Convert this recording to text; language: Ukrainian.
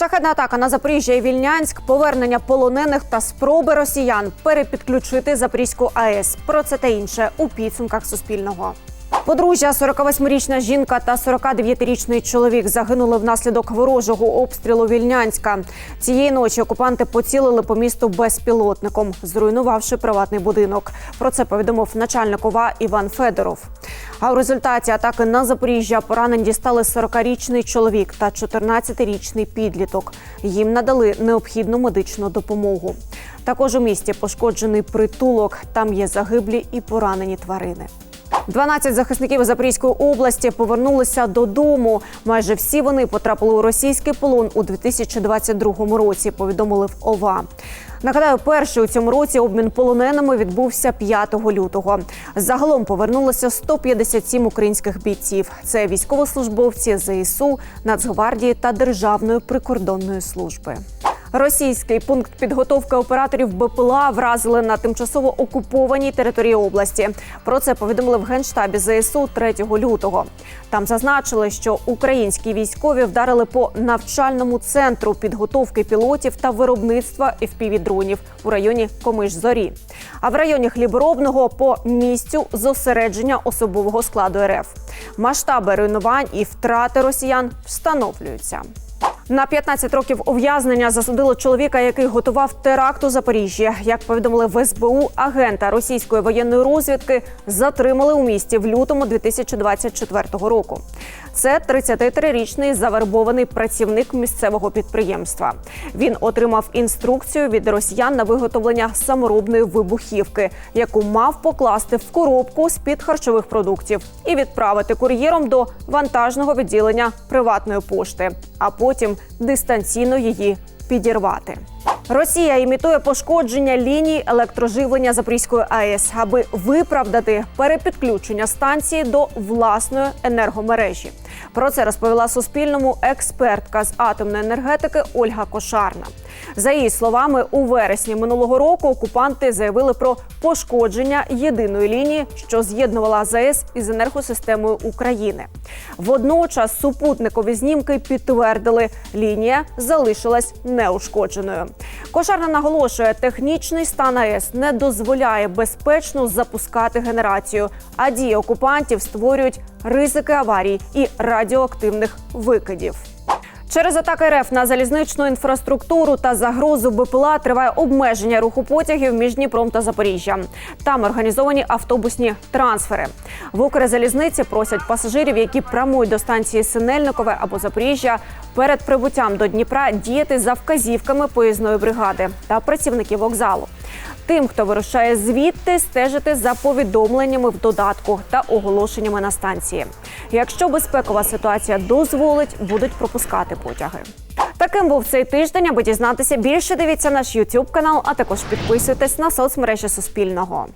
Шахедна атака на Запоріжжя і Вільнянськ, повернення полонених та спроби росіян перепідключити Запорізьку АЕС. Про це та інше у підсумках Суспільного. Подружжя, 48-річна жінка та 49-річний чоловік загинули внаслідок ворожого обстрілу Вільнянська. Цієї ночі окупанти поцілили по місту безпілотником, зруйнувавши приватний будинок. Про це повідомив начальник ОВА Іван Федоров. А у результаті атаки на Запоріжжя поранень дістали 40-річний чоловік та 14-річний підліток. Їм надали необхідну медичну допомогу. Також у місті пошкоджений притулок. Там є загиблі і поранені тварини. 12 захисників Запорізької області повернулися додому. Майже всі вони потрапили у російський полон у 2022 році. Повідомили в ОВА. Нагадаю, перший у цьому році обмін полоненими відбувся 5 лютого. Загалом повернулося 157 українських бійців. Це військовослужбовці ЗСУ, Нацгвардії та Державної прикордонної служби. Російський пункт підготовки операторів БПЛА вразили на тимчасово окупованій території області. Про це повідомили в генштабі ЗСУ 3 лютого. Там зазначили, що українські військові вдарили по навчальному центру підготовки пілотів та виробництва FPV-дронів у районі Комиш-Зорі. А в районі Хліборобного по місцю зосередження особового складу РФ. Масштаби руйнувань і втрати росіян встановлюються. На 15 років ув'язнення засудило чоловіка, який готував теракт у Запоріжжі. Як повідомили в СБУ, агента російської воєнної розвідки затримали у місті в лютому 2024 року. Це 33-річний завербований працівник місцевого підприємства. Він отримав інструкцію від росіян на виготовлення саморобної вибухівки, яку мав покласти в коробку з під харчових продуктів і відправити кур'єром до вантажного відділення приватної пошти, а потім дистанційно її підірвати. Росія імітує пошкодження ліній електроживлення Запорізької АЕС, аби виправдати перепідключення станції до власної енергомережі. Про це розповіла Суспільному експертка з атомної енергетики Ольга Кошарна. За її словами, у вересні минулого року окупанти заявили про пошкодження єдиної лінії, що з'єднувала ЗАЕС із енергосистемою України. Водночас супутникові знімки підтвердили, лінія залишилась неушкодженою. Кошарна наголошує, технічний стан АЕС не дозволяє безпечно запускати генерацію, а дії окупантів створюють ризики аварій і радіоактивних викидів. Через атаки РФ на залізничну інфраструктуру та загрозу БПЛА триває обмеження руху потягів між Дніпром та Запоріжжям. Там організовані автобусні трансфери. В Укрзалізниці просять пасажирів, які прямують до станції Синельникове або Запоріжжя, перед прибуттям до Дніпра діяти за вказівками поїзної бригади та працівників вокзалу. Тим, хто вирушає звідти, стежити за повідомленнями в додатку та оголошеннями на станції. Якщо безпекова ситуація дозволить, будуть пропускати потяги. Таким був цей тиждень. Аби дізнатися більше, дивіться наш YouTube канал, а також підписуйтесь на соцмережі Суспільного.